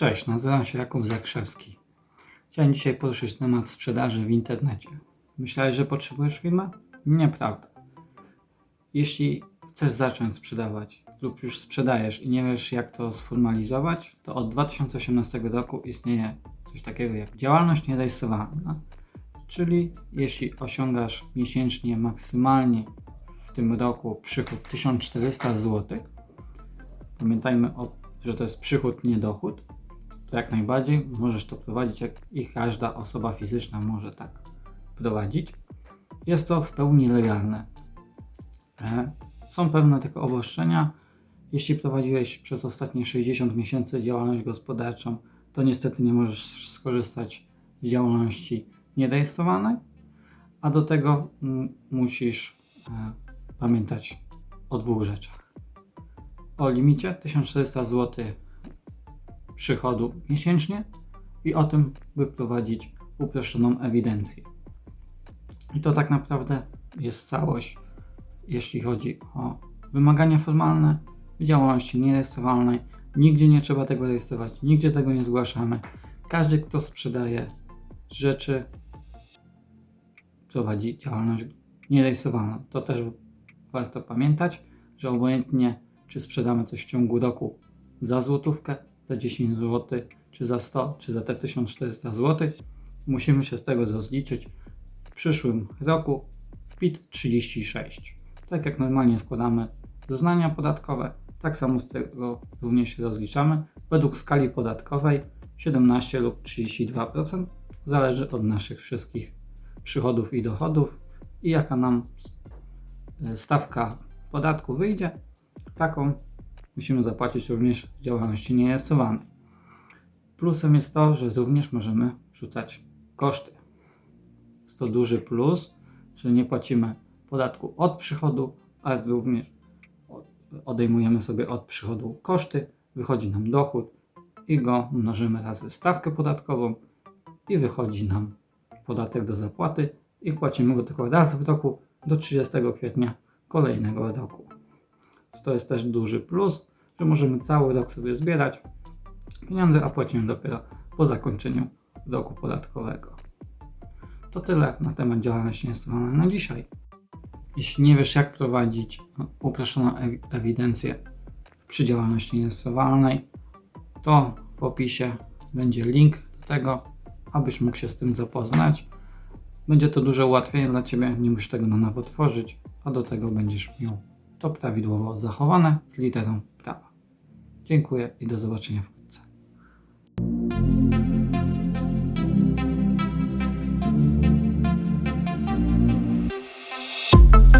Cześć, nazywam się Jakub Zakrzewski. Chciałem dzisiaj poruszyć temat sprzedaży w internecie. Myślałeś, że potrzebujesz firmę? Nieprawda. Jeśli chcesz zacząć sprzedawać lub już sprzedajesz i nie wiesz jak to sformalizować, to od 2018 roku istnieje coś takiego jak działalność nierejestrowana. Czyli jeśli osiągasz miesięcznie maksymalnie w tym roku przychód 1400 zł, pamiętajmy, o, że to jest przychód, nie dochód, to jak najbardziej możesz to prowadzić, jak i każda osoba fizyczna może tak prowadzić. Jest to w pełni legalne. E, Są pewne tylko obostrzenia. Jeśli prowadziłeś przez ostatnie 60 miesięcy działalność gospodarczą, to niestety nie możesz skorzystać z działalności nierejestrowanej, a do tego mm, musisz e, pamiętać o dwóch rzeczach. O limicie 1400 zł przychodu miesięcznie i o tym, by prowadzić uproszczoną ewidencję. I to tak naprawdę jest całość, jeśli chodzi o wymagania formalne w działalności nierejestrowalnej. Nigdzie nie trzeba tego rejestrować, nigdzie tego nie zgłaszamy. Każdy, kto sprzedaje rzeczy, prowadzi działalność nierejestrowaną. To też warto pamiętać, że obojętnie czy sprzedamy coś w ciągu roku za złotówkę, za 10 zł, czy za 100, czy za te 1400 zł, musimy się z tego rozliczyć w przyszłym roku w PIT 36. Tak jak normalnie składamy zeznania podatkowe, tak samo z tego również się rozliczamy według skali podatkowej 17 lub 32%. Zależy od naszych wszystkich przychodów i dochodów i jaka nam e, stawka podatku wyjdzie, taką musimy zapłacić również działalności nierejestrowanej. Plusem jest to, że również możemy wrzucać koszty. Jest to duży plus, że nie płacimy podatku od przychodu, ale również odejmujemy sobie od przychodu koszty, wychodzi nam dochód i go mnożymy razy stawkę podatkową i wychodzi nam podatek do zapłaty i płacimy go tylko raz w roku do 30 kwietnia kolejnego roku. To jest też duży plus, że możemy cały rok sobie zbierać pieniądze, a płacimy dopiero po zakończeniu roku podatkowego. To tyle na temat działalności nierejestrowanej na dzisiaj. Jeśli nie wiesz, jak prowadzić uproszczoną ewi- ewidencję przy działalności nierejestrowanej, to w opisie będzie link do tego, abyś mógł się z tym zapoznać. Będzie to duże ułatwienie dla Ciebie, nie musisz tego na nowo tworzyć, a do tego będziesz miał to prawidłowo zachowane z literą. Dziękuję i do zobaczenia wkrótce. Thank